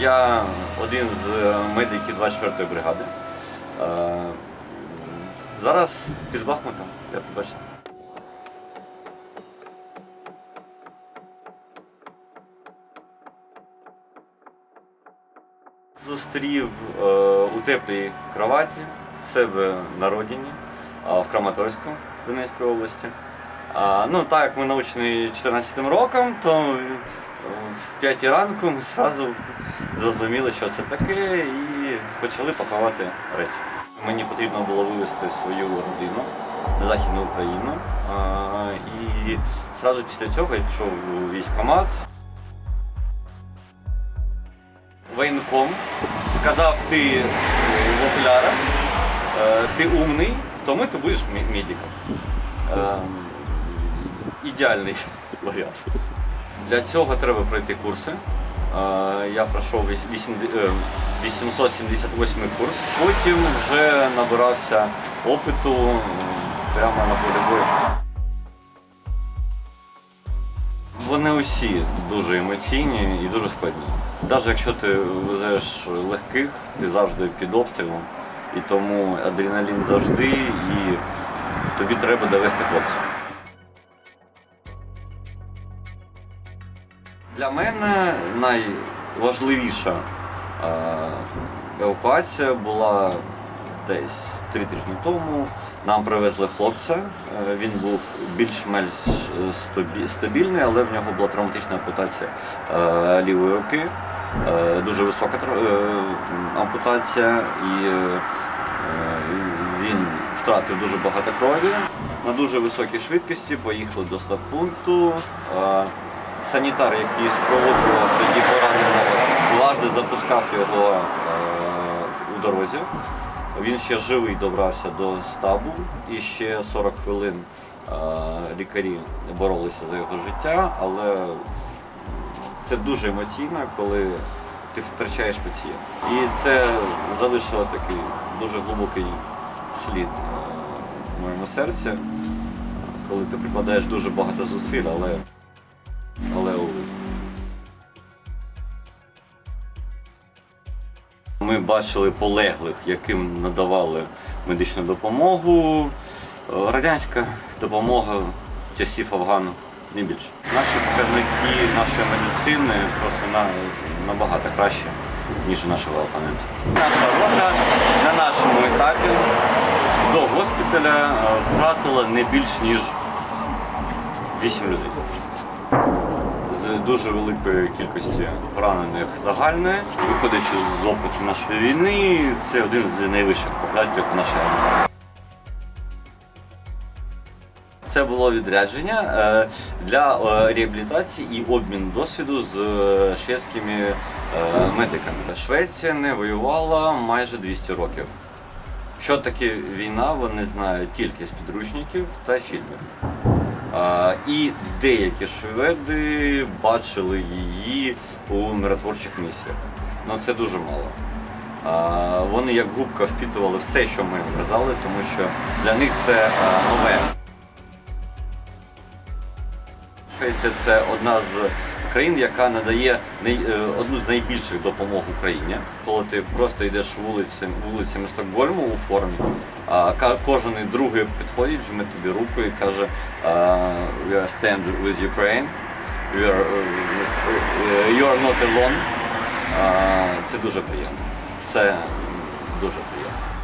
Я один з медиків 24-ї бригади. Е, Зараз під Бахмутом, як ви бачите. Зустрів е, у теплій кроваті себе на родині, в Краматорську Донецької області. Ну, так як ми научені 14 роком, то е, в 5 ранку ми одразу зрозуміли, що це таке, і почали пакувати речі. Мені потрібно було вивезти свою родину на Західну Україну. І одразу після цього я пішов у військкомат. Воєнком сказав, ти е, в окулярах, е, ти умний, тому ти будеш медиком. Ем, Ідеальний варіант. Для цього треба пройти курси. Я пройшов віс- вісім- е, 878 курс. Потім вже набирався опиту прямо на полі бою. Вони усі дуже емоційні і дуже складні. Навіть якщо ти везеш легких, ти завжди під обстрілом, і тому адреналін завжди, і тобі треба довести хлопців. Для мене найважливіша е, евакуація була десь три тижні тому. Нам привезли хлопця. Е, Він був більш-менш стабільний, але в нього була травматична ампутація е, лівої руки. Е, Дуже висока е, ампутація, і е, він втратив дуже багато крові. На дуже високій швидкості поїхали до стаб-пункту. Е, Санітар, який супроводжував тоді пораненого, дважди запускав його е, у дорозі. Він ще живий добрався до стабу і ще 40 хвилин е, лікарі боролися за його життя, але це дуже емоційно, коли ти втрачаєш пацієнта. І це залишило такий дуже глибокий слід е, в моєму серці, коли ти прикладаєш дуже багато зусиль, але, але увы. Ми бачили полеглих, яким надавали медичну допомогу. Радянська допомога часів Афгану не більше. Наші показники нашої медицини просто на, набагато краще, ніж у нашого опонента. Наша рота на нашому етапі до госпіталя е, втратила не більш ніж 8 людей дуже великої кількості поранених загальної. Виходячи з опиту нашої війни, це один з найвищих показників нашої армії. Це було відрядження е, для е, реабілітації і обміну досвіду з е, шведськими медиками. Швеція не воювала майже 200 років. Що таке війна, вони знають тільки з підручників та фільмів. І деякі шведи бачили її у миротворчих місіях. Ну це дуже мало. Вони як губка впітували все, що ми казали, тому що для них це нове. Швеція це одна з країн, яка надає е, одну з найбільших допомог Україні. Коли ти просто йдеш вулицями, вулицями Стокгольму у формі, а кожен другий підходить, жме тобі руку і каже We are stand with Ukraine, we are, е, you are not alone. Це дуже приємно. Це дуже приємно.